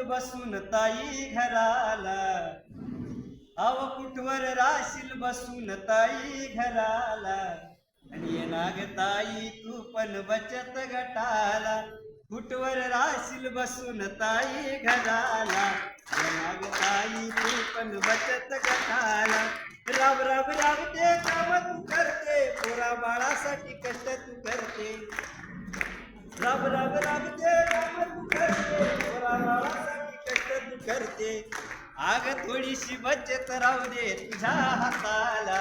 राशील बसून ताई घराला. अव कुठवर राशील बसून ताई घराला. आणि नाग ताई तू पण बचत गटाला. कुठवर राशील बसून ताई घराला. नाग ताई तू पण बचत गटाला. राब राब राब ते काम तू करते. पोरा बाळासाठी कष्ट तू करते. राब राब आग थोडीशी बचत राहू दे तुझ्या हाताला.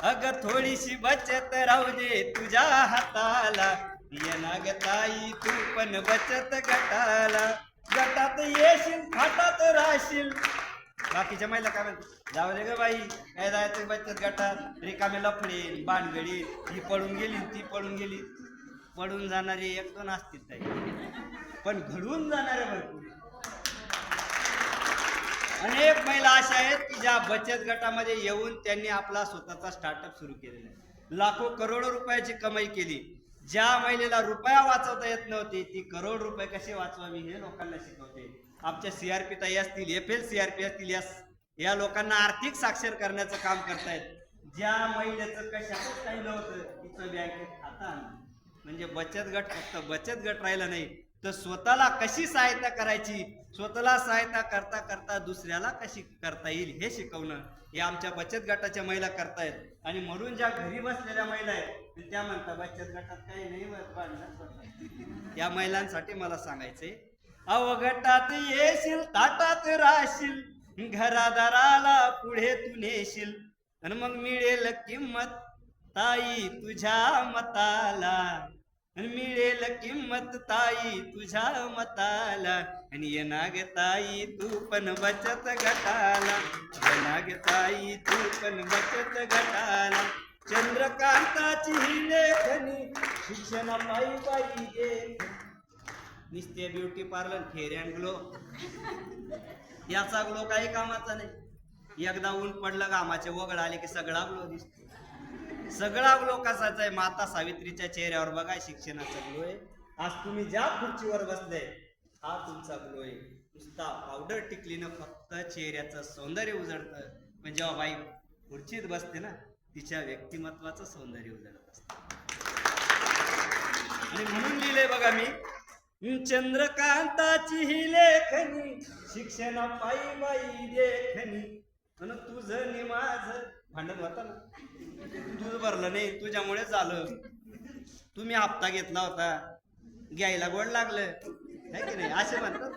अग थोडीशी बचत राहू दे तुझ्या हाताला. ये नाग ताई तू पण बचत गटाला. गटात येशील खाटात राहशील. बाकीच्या महिला काय म्हणतात? जाऊ दे ग बाई काय जायचं बचत गटात? रिकामे लफडेल बाणगडी ही पळून गेली ती पळून गेली. पळून जाणारे एक दोन असतील ताई. पण घडून जाणारे भरपूर. अनेक महिला अशा आहेत की ज्या बचत गटामध्ये येऊन त्यांनी आपला स्वतःचा स्टार्टअप सुरू केलेला आहे. लाखो करोडो रुपयाची कमाई केली. ज्या महिलेला रुपया वाचवता येत नव्हती ती करोड रुपये कसे वाचवावी हे लोकांना शिकवते. आमच्या सीआरपी ताई असतील एफ एल सीआरपी असतील या या लोकांना आर्थिक साक्षर करण्याचं काम करतायत. ज्या महिलेचं कशातच काही नव्हतं तिचं बँकेत खाता म्हणजे बचत गट फक्त बचत गट राहिला नाही तर स्वतःला कशी सहायता करायची? स्वतःला सहायता करता करता दुसऱ्याला कशी करता येईल हे शिकवणं हे आमच्या बचत गटाच्या महिला करतायत. आणि म्हणून ज्या घरी बसलेल्या महिला आहेत त्या म्हणतात बचत गटात काही नाही या महिलांसाठी मला सांगायचंय अवगटात येशील ताटात राहशील घरादाराला पुढे तू नेशील आणि मग मिळेल किंमत ताई तुझ्या मताला. मिळेल किंमत ताई तुझ्या मताला. आणि ये नाग ताई तू पण बचत गटाला. ये नाग ताई तू पण बचत गटाला. चंद्रकांताची ही लेखनी शिक्षण पायी पायी गे निस्ते ब्युटी पार्लर फेर ग्लो. याचा ग्लो काही कामाचा नाही. एकदा ऊन पडलं कामाचे वगळ आले की सगळा ग्लो दिसतो. सगळा ग्लो असायचा आहे. माता सावित्रीच्या चेहऱ्यावर बघा शिक्षणाचा ग्लो आहे. आज तुम्ही ज्या खुर्चीवर बसले हा तुमचा ग्लो आहे. नुसता पावडर टिकलीनं फक्त चेहऱ्याचं सौंदर्य उजळतं. पण जेव्हा बाई खुर्चीत बसते ना तिच्या व्यक्तिमत्वाचं सौंदर्य उजळत असत. आणि म्हणून लिहिलंय बघा मी चंद्रकांताची ही लेखनी शिक्षणा पायी बाई लेखनी म्हणून तुझं नि माझं भांडण होता ना. तुझं भरलं नाही तुझ्यामुळे झालं. तुम्ही हप्ता घेतला होता. घ्यायला गोड लागलं. है की नाही? असे म्हणतात.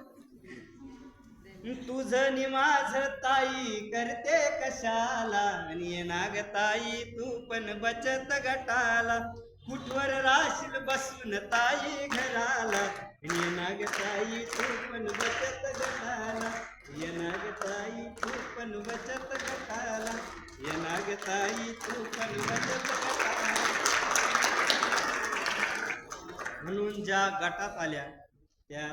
तुझं नि माझ ताई करते कशाला? आणि ये नाग ताई तू पण बचत गटाला. कुठवर राशील बसून ताई घराला? आणि नाग ताई तू पण बचत गटाला. बचत गटाला ये नाग ताई तू पण बचत गटाला म्हणून ज्या गटात आल्या त्या